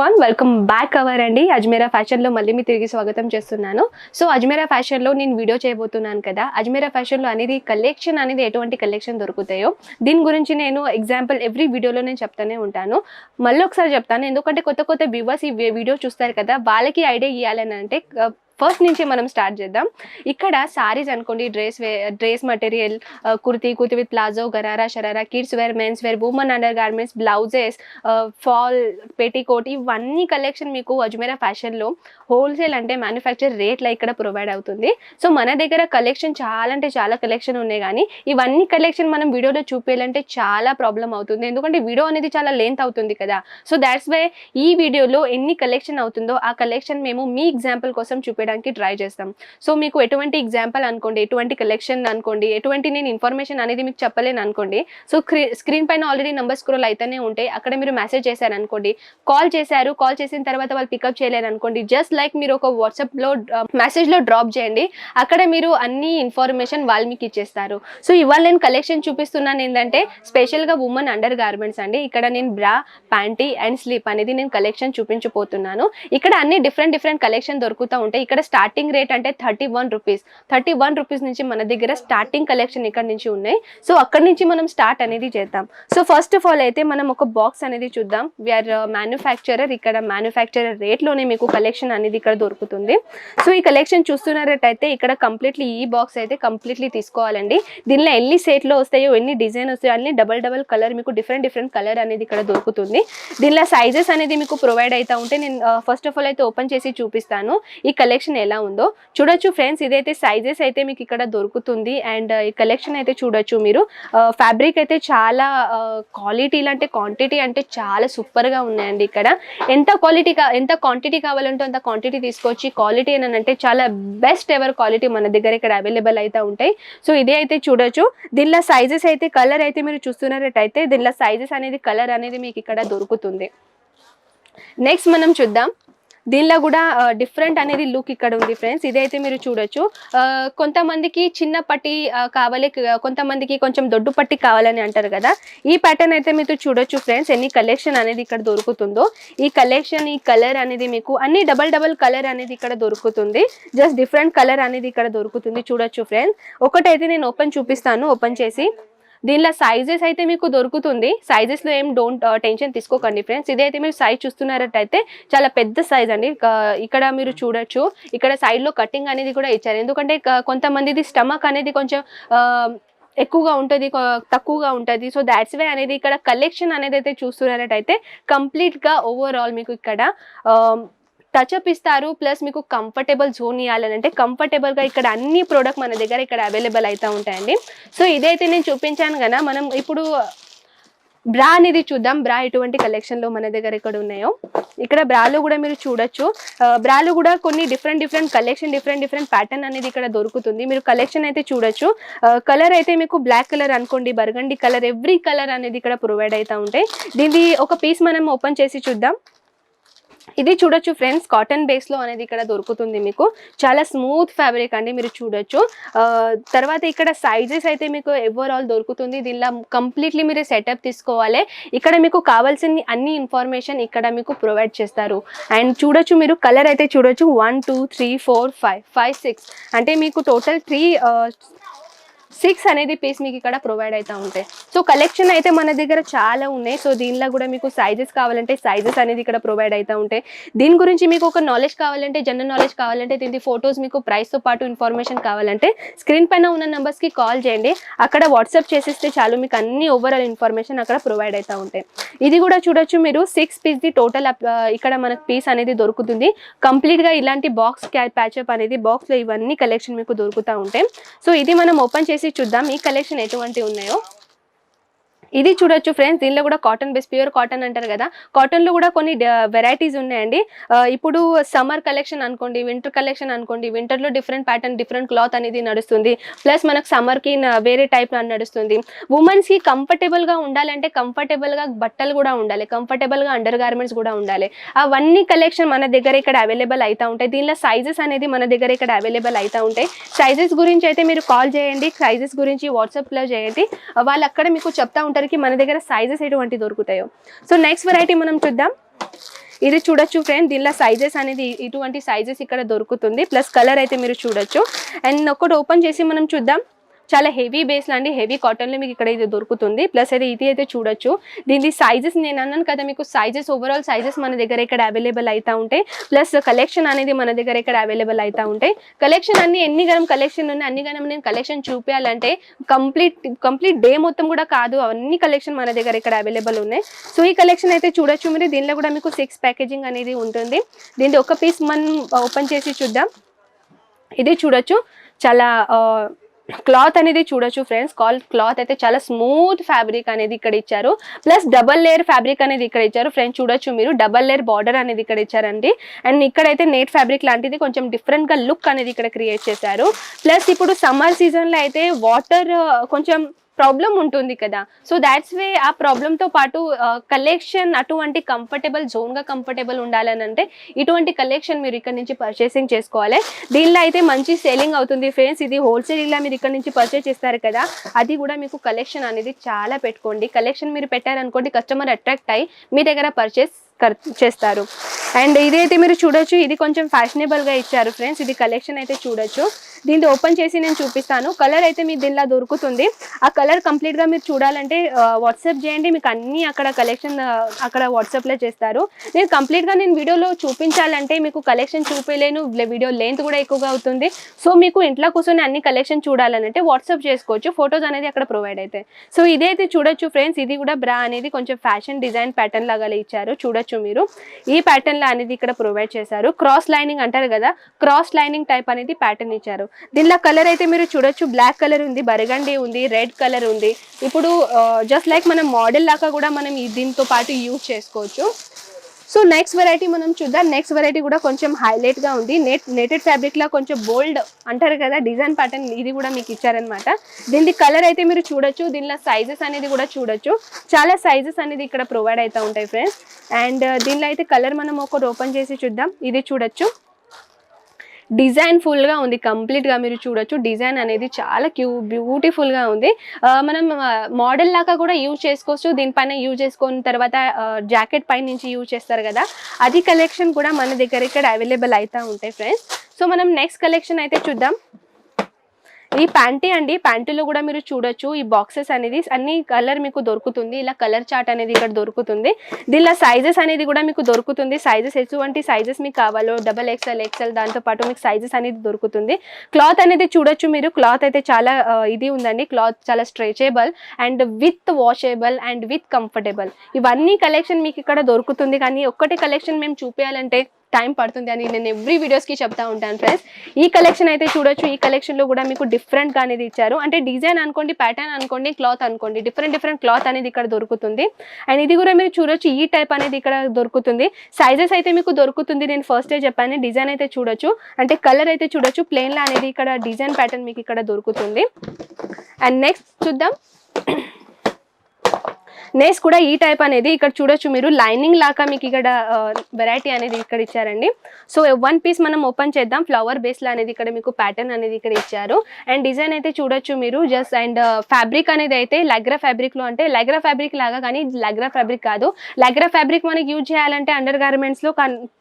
One welcome back our అండి అజ్మీరా ఫ్యాషన్లో మళ్ళీ మీ తిరిగి స్వాగతం చేస్తున్నాను. సో అజ్మీరా ఫ్యాషన్లో నేను వీడియో చేయబోతున్నాను కదా. అజ్మీరా ఫ్యాషన్లో అనేది కలెక్షన్ అనేది ఎటువంటి కలెక్షన్ దొరుకుతాయో దీని గురించి నేను ఎగ్జాంపుల్ ఎవ్రీ వీడియోలో నేను చెప్తానే ఉంటాను. మళ్ళీ ఒకసారి చెప్తాను. ఎందుకంటే కొత్త కొత్త వ్యూవర్స్ ఈ వీడియో చూస్తారు కదా వాళ్ళకి ఐడియా ఇవ్వాలని అంటే ఫస్ట్ నుంచి మనం స్టార్ట్ చేద్దాం. ఇక్కడ సారీస్ అనుకోండి dress way dress material kurti kurti with palazzo gharara sharara kids wear men's wear women undergarments blouses fall petticoat ఇవన్నీ కలెక్షన్ మీకు అజ్మేరా ఫ్యాషన్లో హోల్సేల్ అంటే మ్యానుఫ్యాక్చర్ రేట్లో ఇక్కడ ప్రొవైడ్ అవుతుంది. సో మన దగ్గర కలెక్షన్ చాలా అంటే చాలా కలెక్షన్ ఉన్నాయి కానీ ఇవన్నీ కలెక్షన్ మనం వీడియోలో చూపించాలంటే చాలా ప్రాబ్లం అవుతుంది. ఎందుకంటే వీడియో అనేది చాలా లెంత్ అవుతుంది కదా. సో దాట్స్ వై ఈ వీడియోలో ఎన్ని కలెక్షన్ అవుతుందో ఆ కలెక్షన్ మేము మీ ఎగ్జాంపుల్ కోసం చేయడానికి ట్రై చేస్తాం. సో మీకు ఎటువంటి ఎగ్జాంపుల్ అనుకోండి ఎటువంటి కలెక్షన్ అనుకోండి ఎటువంటి నేను ఇన్ఫర్మేషన్ అనేది మీకు చెప్పలేను అనుకోండి సో స్క్రీన్ పైన ఆల్రెడీ నెంబర్ స్క్రోల్ అయితేనే ఉంటాయి అక్కడ మీరు మెసేజ్ చేశారు అనుకోండి కాల్ చేశారు కాల్ చేసిన తర్వాత వాళ్ళు పికప్ చేయలేరు అనుకోండి జస్ట్ లైక్ మీరు ఒక వాట్సాప్లో మెసేజ్లో డ్రాప్ చేయండి అక్కడ మీరు అన్ని ఇన్ఫర్మేషన్ వాళ్ళు మీకు ఇచ్చేస్తారు. సో ఇవాళ నేను కలెక్షన్ చూపిస్తున్నాను ఏంటంటే స్పెషల్గా ఉమెన్ అండర్ గార్మెంట్స్ అండి. ఇక్కడ నేను బ్రా ప్యాంటీ అండ్ స్లీప్ అనేది నేను కలెక్షన్ చూపించబోతున్నాను. ఇక్కడ అన్ని డిఫరెంట్ డిఫరెంట్ కలెక్షన్ దొరుకుతూ ఉంటాయి. ఇక్కడ స్టార్టింగ్ రేట్ అంటే thirty one rupees thirty one rupees నుంచి మన దగ్గర స్టార్టింగ్ కలెక్షన్ ఇక్కడ నుంచి ఉన్నాయి. సో అక్కడ నుంచి మనం స్టార్ట్ అనేది చేద్దాం. సో ఫస్ట్ ఆఫ్ ఆల్ అయితే మనం ఒక బాక్స్ అనేది చూద్దాం. వీఆర్ మ్యానుఫ్యాక్చరర్ uh, ఇక్కడ మ్యానుఫ్యాక్చరర్ రేట్లోనే మీకు కలెక్షన్ అనేది ఇక్కడ దొరుకుతుంది. సో ఈ కలెక్షన్ చూస్తున్నట్టయితే ఇక్కడ కంప్లీట్లీ ఈ బాక్స్ అయితే కంప్లీట్లీ తీసుకోవాలండి. దీనిలో ఎన్ని సెట్లో వస్తాయో ఎన్ని డిజైన్ వస్తాయో అన్ని డబల్ డబల్ కలర్ మీకు డిఫరెంట్ డిఫరెంట్ కలర్ అనేది ఇక్కడ దొరుకుతుంది. దీనిలో సైజెస్ అనేది మీకు ప్రొవైడ్ అవుతా ఉంటే నేను ఫస్ట్ ఆఫ్ ఆల్ అయితే ఓపెన్ చేసి చూపిస్తాను. ఈ కలెక్షన్ ఎలా ఉందో చూడొచ్చు ఫ్రెండ్స్. ఇదైతే సైజెస్ అయితే మీకు ఇక్కడ దొరుకుతుంది. అండ్ ఈ కలెక్షన్ అయితే చూడొచ్చు మీరు. ఫ్యాబ్రిక్ అయితే చాలా క్వాలిటీ అంటే క్వాంటిటీ అంటే చాలా సూపర్గా ఉన్నాయండి ఇక్కడ. ఎంత క్వాలిటీ ఎంత క్వాంటిటీ కావాలంటే అంత క్వాంటిటీ తీసుకొచ్చి క్వాలిటీ అని అంటే చాలా బెస్ట్ ఎవర్ క్వాలిటీ మన దగ్గర ఇక్కడ అవైలబుల్ అయితే ఉంటాయి. సో ఇదే అయితే చూడొచ్చు. దీనిలో సైజెస్ అయితే కలర్ అయితే మీరు చూస్తున్నట్టయితే దీనిలో సైజెస్ అనేది కలర్ అనేది మీకు ఇక్కడ దొరుకుతుంది. నెక్స్ట్ మనం చూద్దాం. దీనిలో కూడా డిఫరెంట్ అనేది లుక్ ఇక్కడ ఉంది ఫ్రెండ్స్ ఇదైతే మీరు చూడొచ్చు. కొంతమందికి చిన్న పట్టి కావాలి కొంతమందికి కొంచెం దొడ్డు పట్టి కావాలని అంటారు కదా. ఈ ప్యాటర్న్ అయితే మీరు చూడొచ్చు ఫ్రెండ్స్ ఎన్ని కలెక్షన్ అనేది ఇక్కడ దొరుకుతుందో. ఈ కలెక్షన్ ఈ కలర్ అనేది మీకు అన్ని డబల్ డబల్ కలర్ అనేది ఇక్కడ దొరుకుతుంది. జస్ట్ డిఫరెంట్ కలర్ అనేది ఇక్కడ దొరుకుతుంది చూడొచ్చు ఫ్రెండ్స్ ఒకటైతే నేను ఓపెన్ చూపిస్తాను ఓపెన్ చేసి. దీనిలో సైజెస్ అయితే మీకు దొరుకుతుంది. సైజెస్లో ఏం డోంట్ టెన్షన్ తీసుకోకండి ఫ్రెండ్స్ ఇదైతే మీరు సైజ్ చూస్తున్నారట్టయితే చాలా పెద్ద సైజ్ అండి. ఇక్కడ మీరు చూడొచ్చు. ఇక్కడ సైడ్లో కటింగ్ అనేది కూడా ఇచ్చారు. ఎందుకంటే కొంతమందిది స్టమక్ అనేది కొంచెం ఆ, ఎక్కువగా ఉంటుంది తక్కువగా ఉంటుంది. సో దాట్స్ వే అనేది ఇక్కడ కలెక్షన్ అనేది అయితే చూస్తున్నట్టయితే కంప్లీట్గా ఓవరాల్ మీకు ఇక్కడ టచ్అప్ ఇస్తారు ప్లస్ మీకు కంఫర్టబుల్ జోన్ ఇవ్వాలని అంటే కంఫర్టబుల్గా ఇక్కడ అన్ని ప్రోడక్ట్ మన దగ్గర ఇక్కడ అవైలబుల్ అవుతూ ఉంటాయండి. సో ఇదైతే నేను చూపించాను కదా మనం ఇప్పుడు బ్రా అనేది చూద్దాం. బ్రా ఎటువంటి కలెక్షన్లో మన దగ్గర ఇక్కడ ఉన్నాయో. ఇక్కడ బ్రాలు కూడా మీరు చూడొచ్చు. బ్రాలో కూడా కొన్ని different different collection different different pattern అనేది ఇక్కడ దొరుకుతుంది. మీరు కలెక్షన్ అయితే చూడొచ్చు. కలర్ అయితే మీకు బ్లాక్ కలర్ అనుకోండి బర్గండి కలర్ ఎవ్రీ కలర్ అనేది ఇక్కడ ప్రొవైడ్ అవుతూ ఉంటాయి. దీన్ని ఒక పీస్ మనం ఓపెన్ చేసి చూద్దాం. ఇది చూడొచ్చు ఫ్రెండ్స్ కాటన్ బేస్లో అనేది ఇక్కడ దొరుకుతుంది మీకు. చాలా స్మూత్ ఫ్యాబ్రిక్ అండి మీరు చూడొచ్చు. తర్వాత ఇక్కడ సైజెస్ అయితే మీకు ఓవరాల్ దొరుకుతుంది. దీనిలో కంప్లీట్లీ మీరు సెటప్ తీసుకోవాలి. ఇక్కడ మీకు కావాల్సిన అన్ని ఇన్ఫర్మేషన్ ఇక్కడ మీకు ప్రొవైడ్ చేస్తారు. అండ్ చూడొచ్చు మీరు కలర్ అయితే చూడొచ్చు. One two three four five five six అంటే మీకు టోటల్ త్రీ సిక్స్ అనేది పీస్ మీకు ఇక్కడ ప్రొవైడ్ అవుతూ ఉంటాయి. సో కలెక్షన్ అయితే మన దగ్గర చాలా ఉన్నాయి. సో దీనిలో కూడా మీకు సైజెస్ కావాలంటే సైజెస్ అనేది ఇక్కడ ప్రొవైడ్ అవుతూ ఉంటాయి. దీని గురించి మీకు ఒక నాలెడ్జ్ కావాలంటే జనరల్ నాలెడ్జ్ కావాలంటే దీని ఫొటోస్ మీకు ప్రైస్తో పాటు ఇన్ఫర్మేషన్ కావాలంటే స్క్రీన్ పైన ఉన్న నెంబర్స్కి కాల్ చేయండి. అక్కడ వాట్సాప్ చేసేస్తే చాలు మీకు అన్ని ఓవరాల్ ఇన్ఫర్మేషన్ అక్కడ ప్రొవైడ్ అవుతూ ఉంటాయి. ఇది కూడా చూడొచ్చు మీరు. సిక్స్ పీస్ది టోటల్ ఇక్కడ మనకు పీస్ అనేది దొరుకుతుంది. కంప్లీట్గా ఇలాంటి బాక్స్ ప్యాచప్ అనేది బాక్స్లో ఇవన్నీ కలెక్షన్ మీకు దొరుకుతూ ఉంటాయి. సో ఇది మనం ఓపెన్ చేసి చూద్దాం. ఈ కలెక్షన్ ఎటువంటి ఉన్నాయో? ఇది చూడొచ్చు ఫ్రెండ్స్ దీనిలో కూడా కాటన్ బేస్ ప్యూర్ కాటన్ అంటారు కదా. కాటన్లో కూడా కొన్ని వెరైటీస్ ఉన్నాయండి. ఇప్పుడు సమ్మర్ కలెక్షన్ అనుకోండి వింటర్ కలెక్షన్ అనుకోండి వింటర్లో డిఫరెంట్ ప్యాటర్న్ డిఫరెంట్ క్లాత్ అనేది నడుస్తుంది. ప్లస్ మనకు సమ్మర్కి వేరే టైప్ నడుస్తుంది. ఉమెన్స్కి కంఫర్టబుల్గా ఉండాలంటే కంఫర్టబుల్గా బట్టలు కూడా ఉండాలి. కంఫర్టబుల్గా అండర్ గార్మెంట్స్ కూడా ఉండాలి. అవన్నీ కలెక్షన్ మన దగ్గర ఇక్కడ అవైలబుల్ అవుతూ ఉంటాయి. దీనిలో సైజెస్ అనేది మన దగ్గర ఇక్కడ అవైలబుల్ అవుతూ ఉంటాయి. సైజెస్ గురించి అయితే మీరు కాల్ చేయండి. సైజెస్ గురించి వాట్సాప్లో చేయండి. వాళ్ళు అక్కడ మీకు చెప్తా ఉంటారు కి మన దగ్గర సైజెస్ ఎటువంటి దొరుకుతాయో. సో నెక్స్ట్ వెరైటీ మనం చూద్దాం. ఇది చూడొచ్చు ఫ్రెండ్ దీనిలో సైజెస్ అనేది ఇటువంటి సైజెస్ ఇక్కడ దొరుకుతుంది. ప్లస్ కలర్ అయితే మీరు చూడొచ్చు. అండ్ ఒకటి ఓపెన్ చేసి మనం చూద్దాం. చాలా హెవీ బేస్ లాంటి హెవీ కాటన్లో మీకు ఇక్కడ ఇది దొరుకుతుంది. ప్లస్ అయితే ఇది అయితే చూడొచ్చు. దీని సైజెస్ నేను అన్నాను కదా మీకు సైజెస్ ఓవరాల్ సైజెస్ మన దగ్గర ఇక్కడ అవైలబుల్ అవుతా ఉంటాయి. ప్లస్ కలెక్షన్ అనేది మన దగ్గర ఇక్కడ అవైలబుల్ అవుతా ఉంటాయి. కలెక్షన్ అన్ని ఎన్ని గనం కలెక్షన్ ఉన్నాయి అన్ని గనం నేను కలెక్షన్ చూపించాలంటే కంప్లీట్ కంప్లీట్ డే మొత్తం కూడా కాదు అన్ని కలెక్షన్ మన దగ్గర ఇక్కడ అవైలబుల్ ఉన్నాయి. సో ఈ కలెక్షన్ అయితే చూడొచ్చు మీరు. దీనిలో కూడా మీకు సిక్స్ ప్యాకేజింగ్ అనేది ఉంటుంది. దీని ఒక పీస్ మనం ఓపెన్ చేసి చూద్దాం. ఇది చూడొచ్చు. చాలా క్లాత్ అనేది చూడొచ్చు ఫ్రెండ్స్ కాల్ క్లాత్ అయితే చాలా స్మూత్ ఫ్యాబ్రిక్ అనేది ఇక్కడ ఇచ్చారు. ప్లస్ డబల్ లేయర్ ఫ్యాబ్రిక్ అనేది ఇక్కడ ఇచ్చారు. ఫ్రెండ్స్ చూడొచ్చు మీరు. డబల్ లేయర్ బార్డర్ అనేది ఇక్కడ ఇచ్చారండి. అండ్ ఇక్కడైతే నెట్ ఫ్యాబ్రిక్ లాంటిది కొంచెం డిఫరెంట్గా లుక్ అనేది ఇక్కడ క్రియేట్ చేశారు. ప్లస్ ఇప్పుడు సమ్మర్ సీజన్లో అయితే వాటర్ uh, కొంచెం ప్రాబ్లం ఉంటుంది కదా. సో దాట్స్ వే ఆ ప్రాబ్లంతో పాటు కలెక్షన్ అటువంటి కంఫర్టబుల్ జోన్గా కంఫర్టబుల్ ఉండాలని అంటే ఇటువంటి కలెక్షన్ మీరు ఇక్కడ నుంచి పర్చేసింగ్ చేసుకోవాలి. దీనిలో అయితే మంచి సేలింగ్ అవుతుంది ఫ్రెండ్స్ ఇది హోల్సేల్ ఇలా మీరు ఇక్కడ నుంచి పర్చేస్ చేస్తారు కదా అది కూడా మీకు కలెక్షన్ అనేది చాలా పెట్టుకోండి. కలెక్షన్ మీరు పెట్టారనుకోండి కస్టమర్ అట్రాక్ట్ అయ్యి మీ దగ్గర పర్చేస్ చేస్తారు. అండ్ ఇదైతే మీరు చూడొచ్చు ఇది కొంచెం ఫ్యాషనబుల్గా గా ఇచ్చారు ఫ్రెండ్స్. ఇది కలెక్షన్ అయితే చూడొచ్చు. దీన్ని ఓపెన్ చేసి నేను చూపిస్తాను. కలర్ అయితే మీకు దీనిలో దొరుకుతుంది. ఆ కలర్గా మీరు చూడాలంటే వాట్సాప్ చేయండి. మీకు అన్ని అక్కడ కలెక్షన్ అక్కడ వాట్సాప్లో చేస్తారు. నేను కంప్లీట్గా గా నేను వీడియోలో చూపించాలంటే మీకు కలెక్షన్ చూపించలేను వీడియో లెంత్ కూడా ఎక్కువగా అవుతుంది. సో మీకు ఇంట్లో కూర్చొని అన్ని కలెక్షన్ చూడాలంటే వాట్సాప్ చేసుకోవచ్చు. ఫొటోస్ అనేది అక్కడ ప్రొవైడ్ అవుతాయి. సో ఇదైతే చూడొచ్చు ఫ్రెండ్స్. ఇది కూడా బ్రా అనేది కొంచెం ఫ్యాషన్ డిజైన్ ప్యాటర్న్ లాగా ఇచ్చారు. చూడొచ్చు. మీరు. ఈ ప్యాటర్న్ లా అనేది ఇక్కడ ప్రొవైడ్ చేశారు. క్రాస్ లైనింగ్ అంటారు కదా క్రాస్ లైనింగ్ టైప్ అనేది ప్యాటర్న్ ఇచ్చారు. దీనిలో కలర్ అయితే మీరు చూడొచ్చు. బ్లాక్ కలర్ ఉంది బరగండి ఉంది రెడ్ కలర్ ఉంది. ఇప్పుడు uh, జస్ట్ లైక్ మనం మోడల్ లాగా కూడా మనం దీంతో పాటు యూజ్ చేసుకోవచ్చు. సో నెక్స్ట్ వెరైటీ మనం చూద్దాం. నెక్స్ట్ వెరైటీ కూడా కొంచెం హైలైట్గా ఉంది. నెట్ నెటెడ్ ఫ్యాబ్రిక్ లా కొంచెం బోల్డ్ అంటారు కదా డిజైన్ ప్యాటర్న్ ఇది కూడా మీకు ఇచ్చారనమాట దీనికి కలర్ అయితే మీరు చూడొచ్చు. దీనిలో సైజెస్ అనేది కూడా చూడొచ్చు. చాలా సైజెస్ అనేది ఇక్కడ ప్రొవైడ్ అవుతూ ఉంటాయి ఫ్రెండ్స్ అండ్ uh, దీనిలో అయితే కలర్ మనం ఒకటి ఓపెన్ చేసి చూద్దాం. ఇది చూడొచ్చు. డిజైన్ ఫుల్గా ఉంది కంప్లీట్గా మీరు చూడొచ్చు. డిజైన్ అనేది చాలా క్యూ బ్యూటిఫుల్గా ఉంది. మనం మోడల్ లాగా కూడా యూజ్ చేసుకోవచ్చు. దీనిపైన యూజ్ చేసుకున్న తర్వాత జాకెట్ పై నుంచి యూజ్ చేస్తారు కదా. అది కలెక్షన్ కూడా మన దగ్గర ఇక్కడ అవైలబుల్ అవుతూ ఉంటాయి ఫ్రెండ్స్. సో మనం నెక్స్ట్ కలెక్షన్ అయితే చూద్దాం. ఈ ప్యాంటీ అండి ప్యాంటీలో కూడా మీరు చూడొచ్చు ఈ బాక్సెస్ అనేది అన్ని కలర్ మీకు దొరుకుతుంది. ఇలా కలర్ చార్ట్ అనేది ఇక్కడ దొరుకుతుంది. దీనిలో సైజెస్ అనేది కూడా మీకు దొరుకుతుంది. సైజెస్ ఎటువంటి సైజెస్ మీకు కావాలో డబల్ ఎక్స్ఎల్ ఎక్స్ఎల్ దాంతో పాటు మీకు సైజెస్ అనేది దొరుకుతుంది. క్లాత్ అనేది చూడొచ్చు మీరు. క్లాత్ అయితే చాలా ఇది ఉందండి. క్లాత్ చాలా stretchable and with washable and with comfortable. ఇవన్నీ కలెక్షన్ మీకు ఇక్కడ దొరుకుతుంది. కానీ ఒక్కటి కలెక్షన్ మేము చూపించాలంటే టైం పడుతుంది అని నేను ఎవ్రీ వీడియోస్కి చెప్తా ఉంటాను ఫ్రెండ్స్. ఈ కలెక్షన్ అయితే చూడొచ్చు. ఈ కలెక్షన్లో కూడా మీకు డిఫరెంట్గా అనేది ఇచ్చారు. అంటే డిజైన్ అనుకోండి ప్యాటర్న్ అనుకోండి క్లాత్ అనుకోండి డిఫరెంట్ డిఫరెంట్ క్లాత్ అనేది ఇక్కడ దొరుకుతుంది. అండ్ ఇది కూడా మీరు చూడొచ్చు. ఈ టైప్ అనేది ఇక్కడ దొరుకుతుంది. సైజెస్ అయితే మీకు దొరుకుతుంది. నేను ఫస్ట్ డే చెప్పాను. డిజైన్ అయితే చూడొచ్చు. అంటే కలర్ అయితే చూడొచ్చు. ప్లెయిన్లో అనేది ఇక్కడ డిజైన్ ప్యాటర్న్ మీకు ఇక్కడ దొరుకుతుంది. అండ్ నెక్స్ట్ చూద్దాం. నేస్ కూడా ఈ టైప్ అనేది ఇక్కడ చూడొచ్చు మీరు. లైనింగ్ లాగా మీకు ఇక్కడ వెరైటీ అనేది ఇక్కడ ఇచ్చారండి. సో వన్ పీస్ మనం ఓపెన్ చేద్దాం. ఫ్లవర్ బేస్లో అనేది ఇక్కడ మీకు ప్యాటర్న్ అనేది ఇక్కడ ఇచ్చారు. అండ్ డిజైన్ అయితే చూడొచ్చు మీరు. జస్ట్ అండ్ ఫ్యాబ్రిక్ అనేది అయితే లగ్రా ఫ్యాబ్రిక్లో అంటే లగ్రా ఫ్యాబ్రిక్ లాగా కానీ లగ్రా ఫ్యాబ్రిక్ కాదు. లగ్రా ఫ్యాబ్రిక్ మనకి యూజ్ చేయాలంటే అండర్ గార్మెంట్స్లో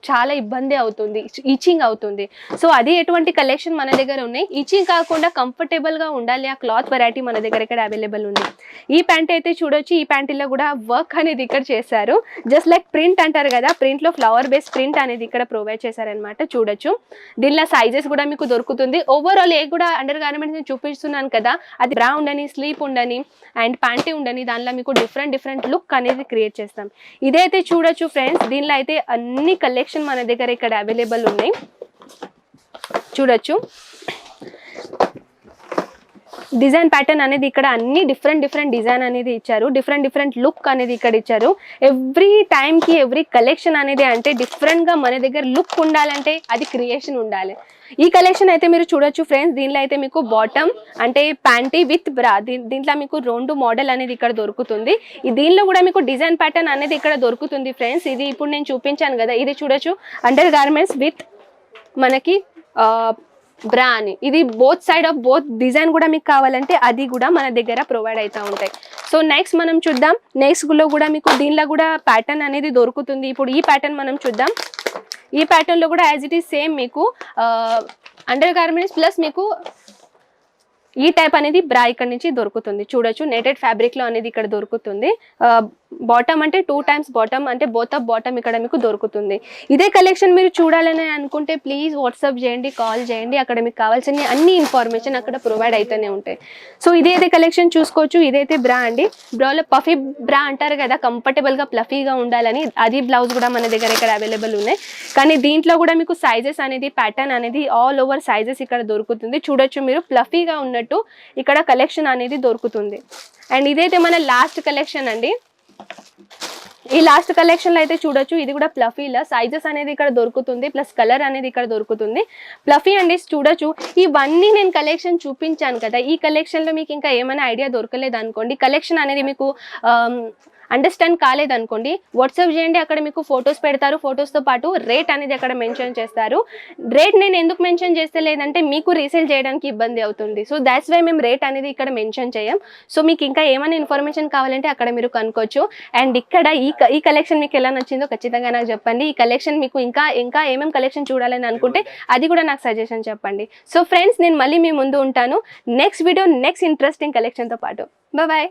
చాలా ఇబ్బంది అవుతుంది. ఈచింగ్ అవుతుంది. సో అది ఎటువంటి కలెక్షన్ మన దగ్గర ఉన్నాయి. ఈచింగ్ కాకుండా కంఫర్టబుల్గా ఉండాలి. ఆ క్లాత్ వెరైటీ మన దగ్గర ఇక్కడ అవైలబుల్ ఉంది. ఈ ప్యాంట్ అయితే చూడొచ్చు. ఈ ప్యాంటీలో కూడా వర్క్ అనేది ఇక్కడ చేశారు. జస్ట్ లైక్ ప్రింట్ అంటారు కదా ప్రింట్లో ఫ్లవర్ బేస్ ప్రింట్ అనేది ఇక్కడ ప్రొవైడ్ చేశారనమాట చూడొచ్చు. దీనిలో సైజెస్ కూడా మీకు దొరుకుతుంది. ఓవరాల్ ఏ కూడా అండర్ గార్మెంట్స్ నేను చూపిస్తున్నాను కదా అది బ్రా ఉండని స్లీప్ ఉండని అండ్ ప్యాంటీ ఉండని దానిలో మీకు డిఫరెంట్ డిఫరెంట్ లుక్ అనేది క్రియేట్ చేస్తాం. ఇదైతే చూడొచ్చు ఫ్రెండ్స్ దీనిలో అయితే అన్ని కలెక్షన్ మన దగ్గర ఇక్కడ అవైలబుల్ ఉన్నాయి. చూడొచ్చు. డిజైన్ ప్యాటర్న్ అనేది ఇక్కడ అన్ని డిఫరెంట్ డిఫరెంట్ డిజైన్ అనేది ఇచ్చారు. డిఫరెంట్ డిఫరెంట్ లుక్ అనేది ఇక్కడ ఇచ్చారు. ఎవ్రీ టైంకి ఎవ్రీ కలెక్షన్ అనేది అంటే డిఫరెంట్గా మన దగ్గర లుక్ ఉండాలంటే అది క్రియేషన్ ఉండాలి. ఈ కలెక్షన్ అయితే మీరు చూడొచ్చు ఫ్రెండ్స్. దీనిలో అయితే మీకు బాటమ్ అంటే ప్యాంటీ విత్ బ్రా దీంట్లో మీకు రెండు మోడల్ అనేది ఇక్కడ దొరుకుతుంది. దీనిలో కూడా మీకు డిజైన్ ప్యాటర్న్ అనేది ఇక్కడ దొరుకుతుంది ఫ్రెండ్స్. ఇది ఇప్పుడు నేను చూపించాను కదా. ఇది చూడొచ్చు. అండర్ గార్మెంట్స్ విత్ మనకి బ్రా అని ఇది both side of both design కూడా మీకు కావాలంటే అది కూడా మన దగ్గర ప్రొవైడ్ అవుతూ ఉంటాయి. సో నెక్స్ట్ మనం చూద్దాం. నెక్స్ట్లో కూడా మీకు దీనిలో కూడా ప్యాటర్న్ అనేది దొరుకుతుంది. ఇప్పుడు ఈ ప్యాటర్న్ మనం చూద్దాం. ఈ ప్యాటర్న్లో కూడా యాజ్ ఇట్ ఈస్ సేమ్ మీకు అండర్ గార్మెంట్స్ ప్లస్ మీకు ఈ టైప్ అనేది బ్రా ఇక్కడ నుంచి దొరుకుతుంది. చూడొచ్చు నెటెడ్ ఫ్యాబ్రిక్లో అనేది ఇక్కడ దొరుకుతుంది. బాటమ్ అంటే టూ టైమ్స్ బాటమ్ అంటే బోత్ ఆఫ్ బాటమ్ ఇక్కడ మీకు దొరుకుతుంది. ఇదే కలెక్షన్ మీరు చూడాలని అనుకుంటే ప్లీజ్ వాట్సాప్ చేయండి కాల్ చేయండి. అక్కడ మీకు కావాల్సిన అన్ని ఇన్ఫర్మేషన్ అక్కడ ప్రొవైడ్ అయితేనే ఉంటాయి. సో ఇదైతే కలెక్షన్ చూసుకోవచ్చు ఇదైతే బ్రా అండి. బ్రాలో పఫీ బ్రా అంటారు కదా కంఫర్టబుల్గా ప్లఫీగా ఉండాలని. అది బ్లౌజ్ కూడా మన దగ్గర ఇక్కడ అవైలబుల్ ఉన్నాయి. కానీ దీంట్లో కూడా మీకు సైజెస్ అనేది ప్యాటర్న్ అనేది ఆల్ ఓవర్ సైజెస్ ఇక్కడ దొరుకుతుంది. చూడొచ్చు మీరు ప్లఫీగా ఉన్నట్టు ఇక్కడ కలెక్షన్ అనేది దొరుకుతుంది. అండ్ ఇదైతే మన లాస్ట్ కలెక్షన్ అండి. ఈ లాస్ట్ కలెక్షన్లో అయితే చూడొచ్చు. ఇది కూడా ప్లఫీలో సైజెస్ అనేది ఇక్కడ దొరుకుతుంది. ప్లస్ కలర్ అనేది ఇక్కడ దొరుకుతుంది. ప్లఫీ అండి చూడొచ్చు. ఇవన్నీ నేను కలెక్షన్ చూపించాను కదా. ఈ కలెక్షన్లో మీకు ఇంకా ఏమైనా ఐడియా దొరకలేదు అనుకోండి. కలెక్షన్ అనేది మీకు um, అండర్స్టాండ్ కాలేదనుకోండి వాట్సాప్ చేయండి అక్కడ మీకు ఫొటోస్ పెడతారు. ఫొటోస్తో పాటు రేట్ అనేది అక్కడ మెన్షన్ చేస్తారు. రేట్ నేను ఎందుకు మెన్షన్ చేస్తే లేదంటే మీకు రీసేల్ చేయడానికి ఇబ్బంది అవుతుంది. సో దాట్స్ వై మేము రేట్ అనేది ఇక్కడ మెన్షన్ చేయం. సో మీకు ఇంకా ఏమైనా ఇన్ఫర్మేషన్ కావాలంటే అక్కడ మీరు కనుక్కోవచ్చు. అండ్ ఇక్కడ ఈ క- ఈ కలెక్షన్ మీకు ఎలా నచ్చిందో ఖచ్చితంగా నాకు చెప్పండి. ఈ కలెక్షన్ మీకు ఇంకా ఇంకా ఏమేమి కలెక్షన్ చూడాలని అనుకుంటే అది కూడా నాకు సజెషన్ చెప్పండి. సో ఫ్రెండ్స్ నేను మళ్ళీ మీ ముందు ఉంటాను. నెక్స్ట్ వీడియో నెక్స్ట్ ఇంట్రెస్టింగ్ కలెక్షన్తో పాటు. బాయ్